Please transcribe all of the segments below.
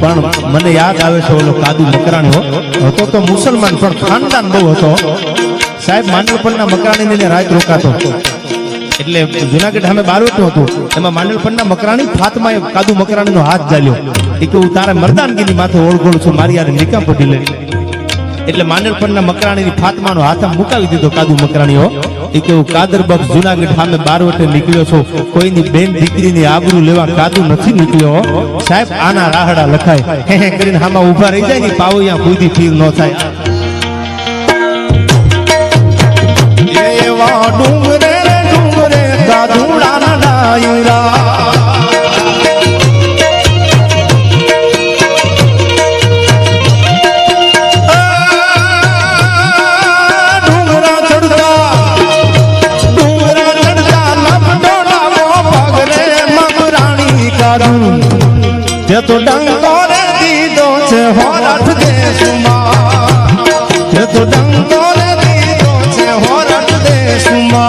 પણ મને યાદ આવે છે ઓલો કાદુ મકરાણી હતો તો મુસલમાન, પણ ખાનદાન બહુ હતો. સાહેબ માંડલપણના મકરાણીને રાત રોકાતો. એટલે જુનાગઢ અમે બારવટું હતું. એમાં માંડલપણના મકરાણી ફાતમાએ કાદુ મકરાણીનો હાથ ઝાલ્યો એ કે હું તારા મરદાનગીની માથે ઓળગોળ છું, મારી યાર નિકામ પડી લે. એટલે માંડલપણના મકરાણીની ફાતમાનો હાથ મુકાવી દીધો કાદુ મકરાણીઓ. એ કેવું કાદર બક્ષ જુનાગઢ સામે બારવટે નીકળ્યો છો. કોઈની બેન દીકરીની આબરૂ લેવા કાદુ નથી નીકળ્યો સાહેબ, આના રાહડા લખાય. કરીને હામાં ઊભા રહી જાય ને પાવો બુદ્ધિ ફીર ન થાય. તે તો ડંકો રે દીધો છે હોરઠ દેશમાં તે તો ડંકો રે દીધો છે હોરઠ દેશમાં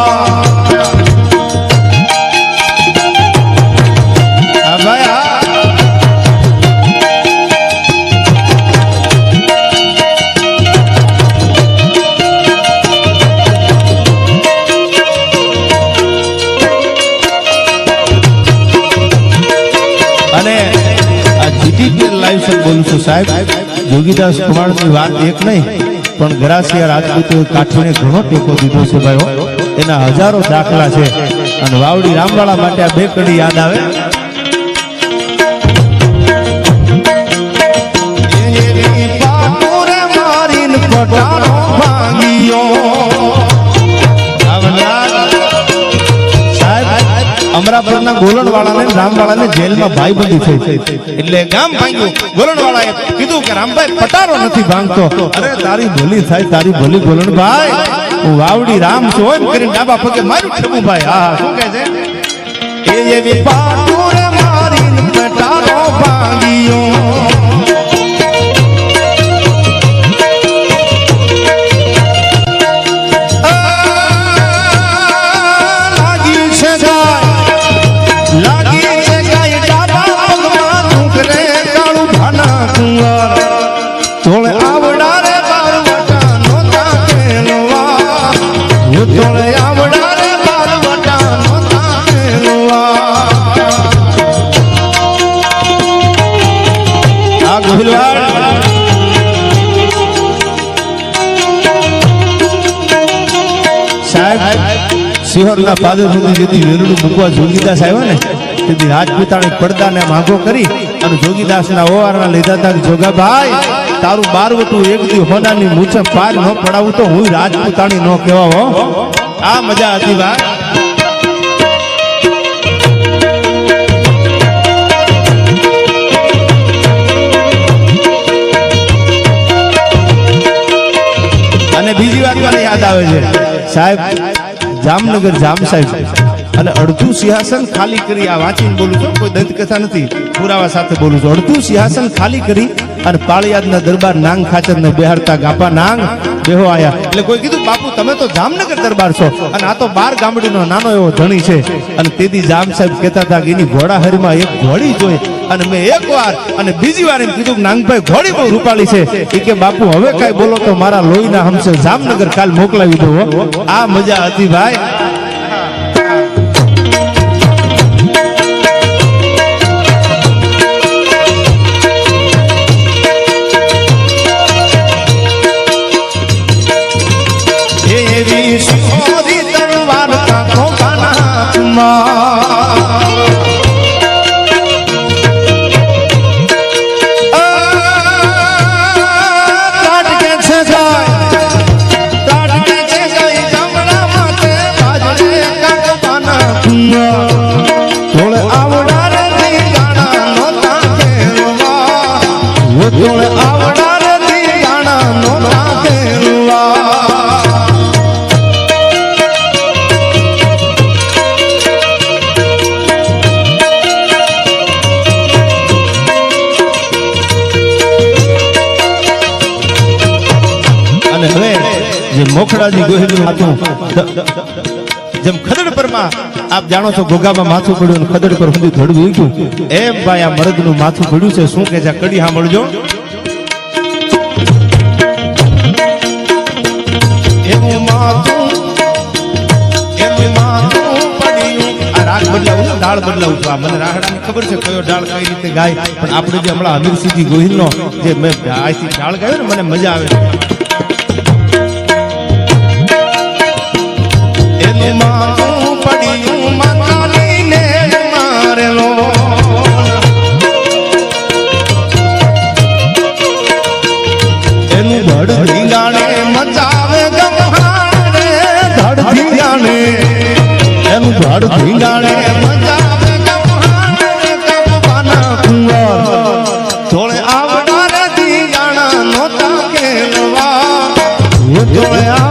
આ જીટીપી લાઈવ સર બોલું છું સાહેબ જોગીદાસ કુમારની વાત એક નહીં પણ ગરાસિયા રાજપૂતો કાઠીને ઘણો ટેકો દીધો છે ભાઈઓ. એના હજારો દાખલા છે. અને વાવડી રામવાળા માટે આ બે કડી યાદ આવે. અમરાપુરના ગોલણ રામવાળાને જેલમાં ભાઈબંધી થઈ એટલે ગામ ભાંગ્યું. ગોલણવાળાએ કીધું કે, રામભાઈ, પટારો નથી ભાંગતો. અરે, તારી ભલી થાય, તારી ભલી ગોલણભાઈ હું વાવડી રામ છું. એમ કરીને ડાબા પગે મારું ઠેબું ભાઈ. હા, શું કહે છે? એ એવી પાટુર સાહેબ સિંહોરના પાદર સુધી જેથી વેરડું મૂકવા જોગીદાસ આવ્યા ને, તેથી રાજપૂતાણી પડદાને માગો કરી અને જોગીદાસના ઓવારના લીધા હતા જોગાભાઈ. તારું બારવટું એક દી હોનાની મૂછે પાર ન પડાવું તો હું રાજપૂતાણી ન કહેવા હો. આ મજા હતી ભાઈ અને બીજી વાત મને યાદ આવે છે. સાહેબ, જામનગર જામ સાહેબ. અને અડધું સિંહાસન ખાલી કરી આ વાંચીને બોલું છું. કોઈ દંતકથા નથી. પુરાવા સાથે બોલું છું. અડધું સિંહાસન ખાલી કરી અને પાળિયાદના દરબાર નાંગ ખાચર ને બેહાડતા ગાપા નાંગ બેહો આયા. એટલે કોઈ કીધું, બાપુ, તમે તો જામનગર દરબાર છો. અને આ તો બાર ગામડીનો નાનો એવો ધણી છે. અને તેથી જામ સાહેબ કહેતા હતા કે એની ઘોડાહરીમાં એક ઘોડી જોઈ. અને મેં એક વાર અને બીજી વાર એમ કીધું કે, નાંગભાઈ, ઘોડી બહુ રૂપાળી છે. એ કે, બાપુ, હવે કાંઈ બોલો તો મારા લોહીના હમસે જામનગર કાલ મોકલાવી દો આ મજા હતી ભાઈ. અને હવે જે મોખડાજી ગોહિલનું હતું જેમ ખદડ પરમાં આપ જાણો છો, ઘોઘામાં માથું પડ્યું ખદડ પર સુધી ધડું ઊંઘ્યું. એમ ભાઈ, આ મરદનું માથું પડ્યું છે. શું કે છે? કડી સાંભળજો. એનું માથું ડાળ બદલાવું છું. આ મને રાહડાની ખબર છે કયો ડાળ કઈ રીતે ગાય. પણ આપણે જે હમણાં અમીરસિંહજી ગોહિલનો જે મેં આજથી ડાળ ગાયો ને, મને મજા આવે. માથું પડ્યું મકાલીને મારેલો એનું ધડ ધીંગાણે મચાવે ધીંગાણે એનું ધડ ધીંગાણે મચાવે ગમહાણે કમવાના કુંવર જોડે